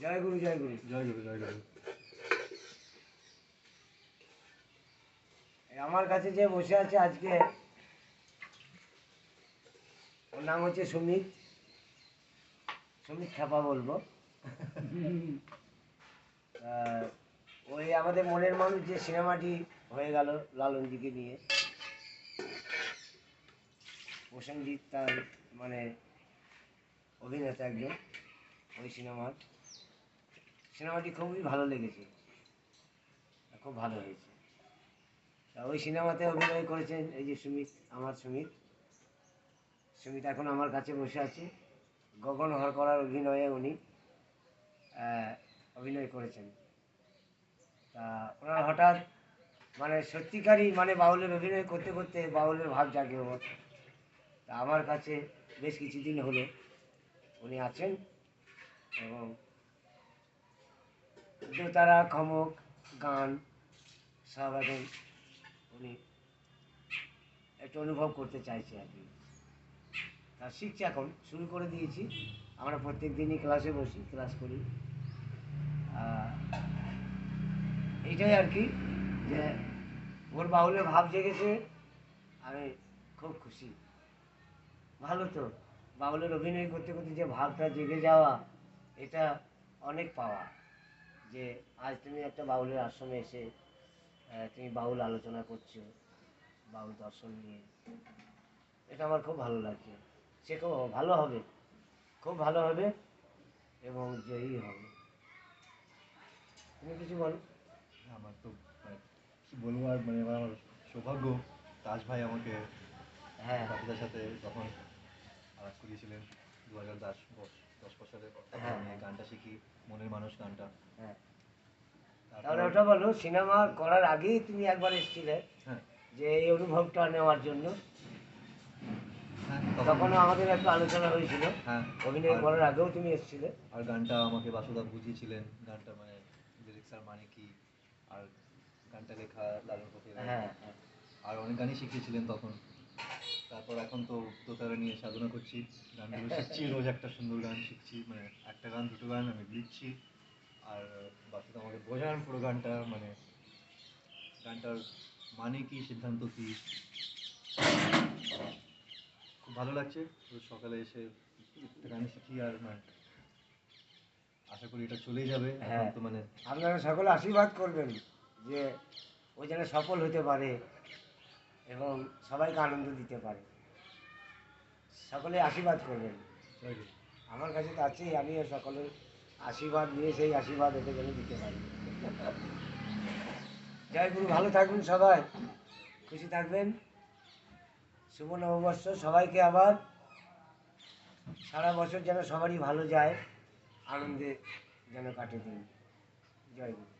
জয় গুরু জয় গুরু জয় গুরু জয় গুরু আমার কাছে যে বসে আছে আজকে ওর নাম হচ্ছে সুমিত। সুমিত খাপা বলব। ওই আমাদের মনের মানুষ যে সিনেমাটি হয়ে গেল লালনজিকে নিয়ে প্রসেনজিৎ তার মানে অভিনেতা একজন ওই সিনেমার। সিনেমাটি খুবই ভালো লেগেছে। খুব ভালো হয়েছে। ওই সিনেমাতে অভিনয় করেছেন এই যে সুমিত, আমার সুমিত। সুমিত এখন আমার কাছে বসে আছে। গগন হর করার অভিনয়ে উনি অভিনয় করেছেন। তা ওনার হঠাৎ মানে সত্যিকারই মানে বাউলের অভিনয় করতে করতে বাউলের ভাব জাগে ওর। তা আমার কাছে বেশ কিছুদিন হলো উনি আছেন এবং দোতারা খমক, গান সব এখন উনি একটু অনুভব করতে চাইছে আর কি। তা শিখছি এখন, শুরু করে দিয়েছি। আমরা প্রত্যেক দিনই ক্লাসে বসি, ক্লাস করি। এইটাই আর কি যে ওর বাউলে ভাব জেগেছে, আমি খুব খুশি। ভালো তো, বাউলের অভিনয় করতে করতে যে ভাবটা জেগে যাওয়া, এটা অনেক পাওয়া। যে আজ তুমি একটা বাউলের আশ্রমে এসে তুমি বাউল আলোচনা করছ বাউল দর্শন নিয়ে। এটা আমার খুব ভালো লাগছে সে খুব ভালো হবে খুব ভালো হবে এবং জয়ী হবে। তুমি কিছু বলো? আমার তো মানে কি বলব আর মানে আমার সৌভাগ্য তাজ ভাই আমাকে হ্যাঁ। বাপিদার সাথে তখন আলাপ করিয়েছিলেন। দু হাজার দশ দশ বছরে হ্যাঁ। গানটা শিখি মনের মানুষ গানটা। হ্যাঁ। তাহলে ওটা বলো সিনেমা করার আগেই তুমি একবার এসেছিলে হ্যাঁ। যে এই অনুভবটা নেওয়ার জন্য? তখনও আমাদের একটা আলোচনা হয়েছিল। হ্যাঁ। অভিনয় করার আগেও তুমি এসেছিলে। আর গানটা আমাকে বাসুদা বুঝিয়েছিলেন। গানটা মানে লিরিক্স আর মানে কি? আর গানটা লেখা লালন ফকির হ্যাঁ হ্যাঁ। আর অনেক গানই শিখিয়েছিলেন তখন। তারপর এখন তো দোতারা নিয়ে সাধনা করছি গানগুলো শিখছি রোজ একটা সুন্দর গান শিখছি মানে একটা গান দুটো গান আমি লিখছি আর বাসুদা আমাকে বোঝান পুরো গানটা মানে গানটার মানে কি সিদ্ধান্ত কি খুব ভালো লাগছে রোজ সকালে এসে একটা গান শিখি আর মানে আশা করি এটা চলেই যাবে হ্যাঁ। তো মানে আপনারা সকলে আশীর্বাদ করবেন যে ও যেন সফল হতে পারে এবং সবাইকে আনন্দ দিতে পারে। সকলে আশীর্বাদ করবেন। আমার কাছে তো আছেই আমিও সকলের আশীর্বাদ নিয়ে সেই আশীর্বাদ এতে যেন দিতে পারি। জয় গুরু ভালো থাকবেন সবাই। খুশি থাকবেন। শুভ নববর্ষ। সবাইকে আবার। সারা বছর যেন সবারই ভালো যায় আনন্দে যেন কাটে দিন। জয় গুরু।